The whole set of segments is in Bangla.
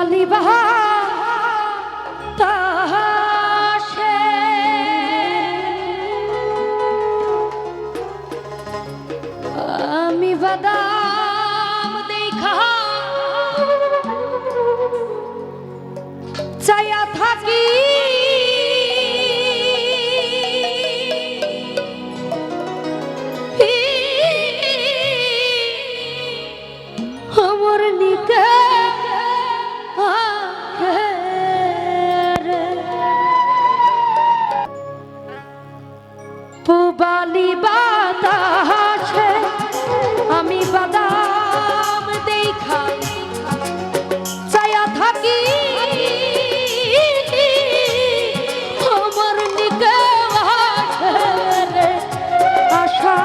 পুবালি পুবালি বাতাসে আমি বাদাম দেখা চায়া থাকি। আমার নিকে আশা,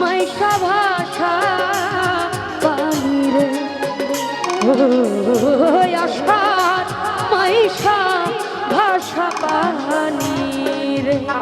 মাইশা ভাষা পানি রে। আশা ভাষা পানি। রে ভাই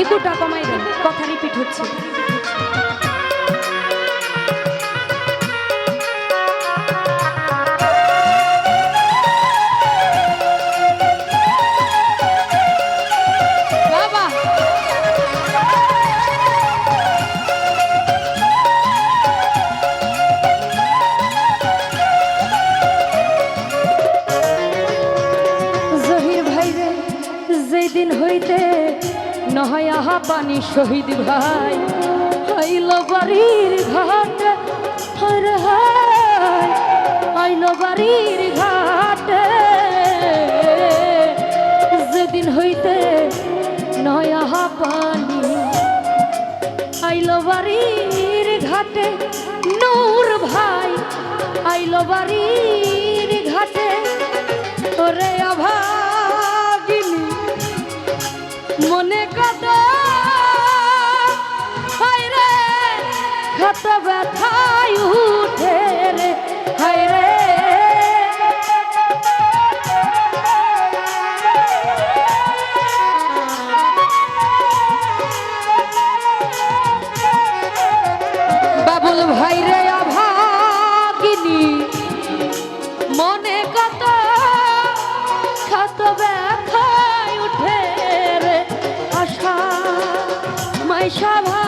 ইকুটা কমাই দেন। কথা রিপিট হচ্ছে। দিন হইতে নহয় আহা পানি শহীদ ভাই। আইল বাড়ির ঘাট, হরে আইল বাড়ির ঘাটে। যেদিন হইতে নয় আহা পানি আইল বাড়ির ঘাটে, নূর ভাই। আইল বাড়ির ঘাটে, ওরে অভাগিনী ব্যথায় উঠে রে, হায় রে। বাবুল ভাই রে, অভাগিনী, মনে কত ক্ষত ব্যথায় উঠে রে আশা, মাইশা ভাষা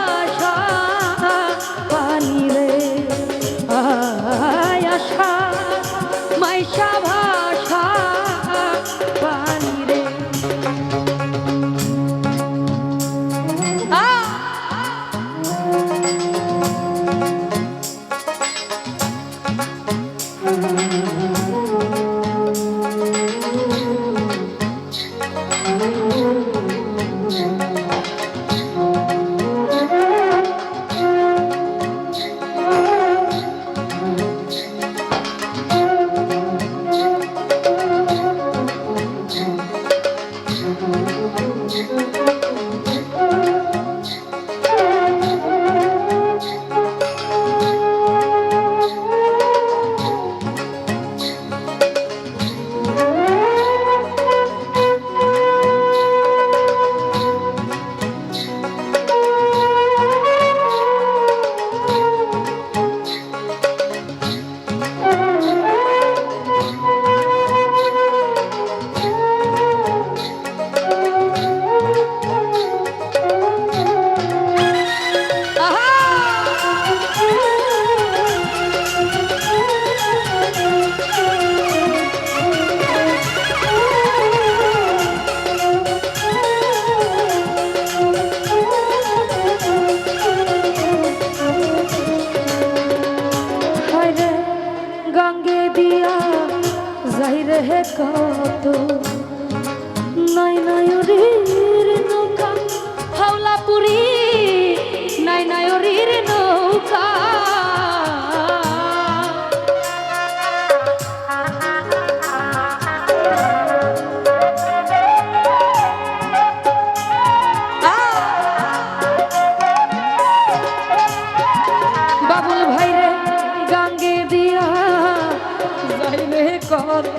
কত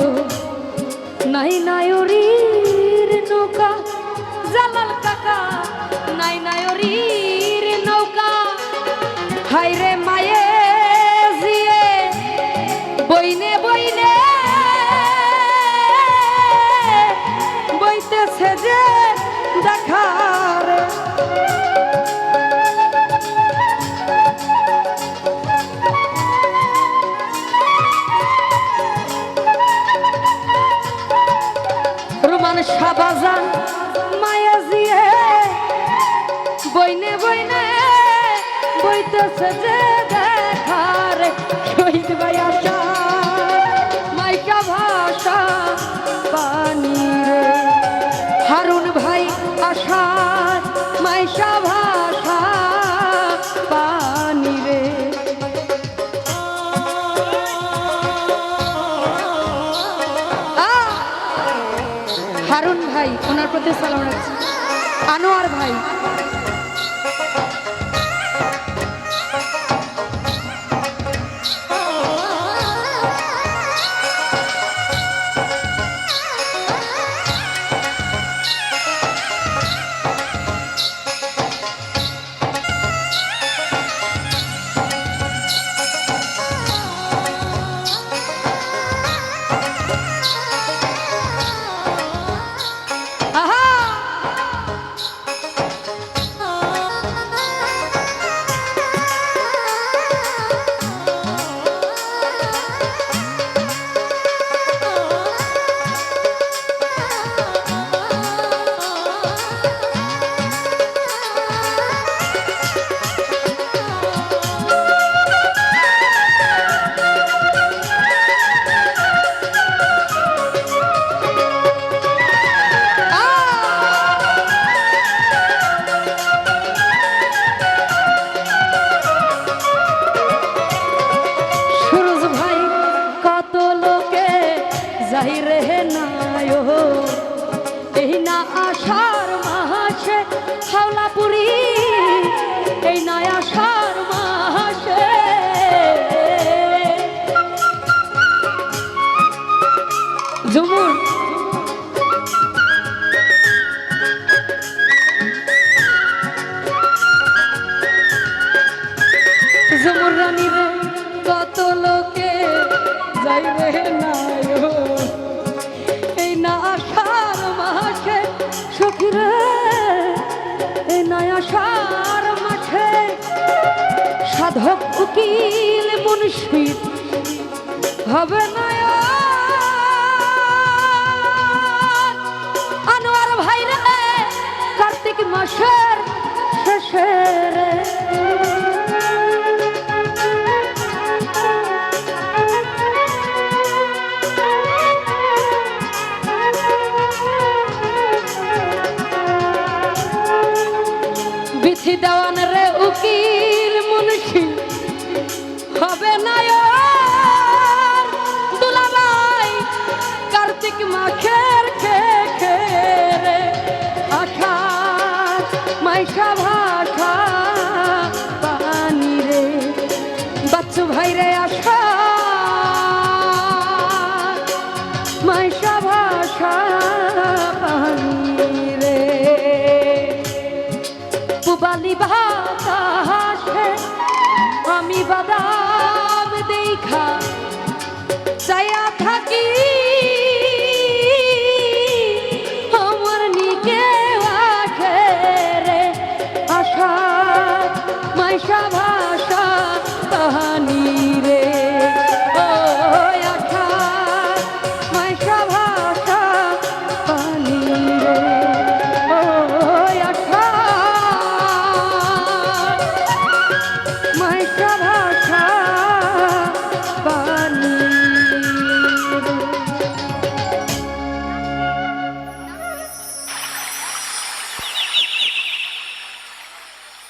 নাই নায়রীর নৌকা জালাল কাকা। নাই নায়রীর নৌকা। হাইরে মায়া জিয়ে বইনে বইনে বইতে যে প্রতি সালাম রাখছি। আনোয়ার ভাই। সাধক উকিল মুন্সিদ হবে না আনোয়ার ভাইরে কার্তিক মাসের দেওয়ান রে উকিল মুন্সি, হবে না দুলাবাই কার্তিক মাখের খে খে রে আখা, মাইশা ভাখা পানি রে। বাচ্চু ভাই রে আশা